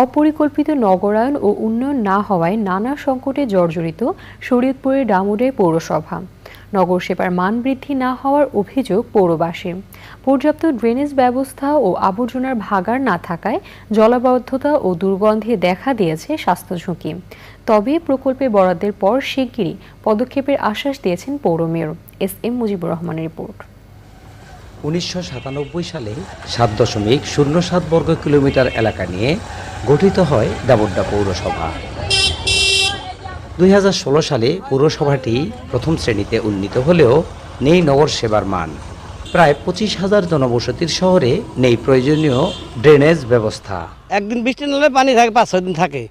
অপরিকল্পিত নগরায়ন ও উন্নয়ন না হওয়ায় নানা সংকটে জর্জরিত শরীয়তপুরের ডামুডে পৌরসভা। নগর সেবার মান বৃদ্ধি না হওয়ার অভিযোগ পৌরবাসীর পর্যাপ্ত ড্রেনেজ ব্যবস্থা ও আবর্জনার ভাগার না থাকায় জলাবদ্ধতা ও দুর্গন্ধে দেখা দিয়েছে স্বাস্থ্য ঝুঁকি। তবে প্রকল্পে বরাদ্দের পর শিগগিরই পদক্ষেপের আশ্বাস দিয়েছেন পৌর মেয়র এস এম মুজিবুর রহমানের রিপোর্ট। উনিশশো সাতানব্বই সালে সাত দশমিক শূন্য সাত বর্গ কিলোমিটার এলাকা নিয়ে গঠিত হয় ডাবুড্ডা পৌরসভা। দুই হাজার ষোলো সালে পৌরসভাটি প্রথম শ্রেণীতে উন্নীত হলেও নেই নগর সেবার মান। প্রায় পঁচিশ হাজার জনবসতির শহরে নেই প্রয়োজনীয় ড্রেনেজ ব্যবস্থা। একদিন বৃষ্টি নালে পানি থাকে, পাঁচ ছয় দিন থাকে।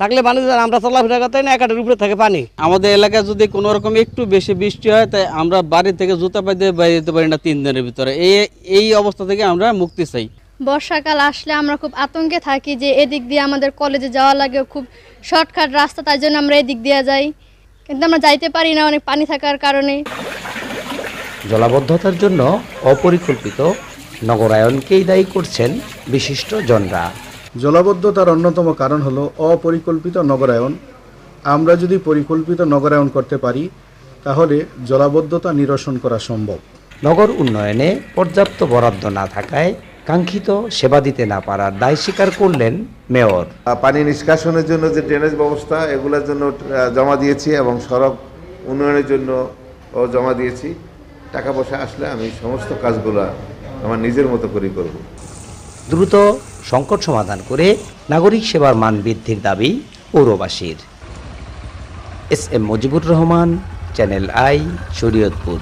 থাকলে পানি আমরা চলাফেরা করতে না একাটের উপরে থাকে পানি। আমাদের এলাকায় যদি কোনো রকম একটু বেশি বৃষ্টি হয় তাই আমরা বাড়ি থেকে জুতা পাই দিয়ে বাইরে যেতে পারি না তিন দিনের ভিতরে। এই এই অবস্থা থেকে আমরা মুক্তি চাই। বর্ষাকাল আসলে আমরা খুব আতঙ্কে থাকি যে এদিক দিয়ে আমাদের কলেজে যাওয়া লাগে খুব শর্টকাট রাস্তা তাই জন্য আমরা এদিক দিয়ে যাই। কিন্তু আমরা যাইতে পারি না অনেক পানি থাকার কারণে। জলাবদ্ধতার জন্য অপরিকল্পিত নগরায়নকেই দায়ী করছেন বিশিষ্ট জনরা। জলাবদ্ধতার অন্যতম কারণ হলো অপরিকল্পিত নগরায়ন। আমরা যদি পরিকল্পিত নগরায়ন করতে পারি তাহলে জলাবদ্ধতা নিরসন করা সম্ভব। নগর উন্নয়নে পর্যাপ্ত বরাদ্দ না থাকায় কাঙ্ক্ষিত সেবা দিতে না পারার দায় স্বীকার করলেন মেয়র। পানি নিষ্কাশনের জন্য যে ড্রেনেজ ব্যবস্থা এগুলোর জন্য জমা দিয়েছি এবং সড়ক উন্নয়নের জন্য ও জমা দিয়েছি। টাকা পয়সা আসলে আমি সমস্ত কাজগুলো আমার নিজের মতো করেই করব। দ্রুত সংকট সমাধান করে নাগরিক সেবার মান বৃদ্ধির দাবি পৌরবাসীর। S M Mujibur Rahman, channel I, Shariatpur.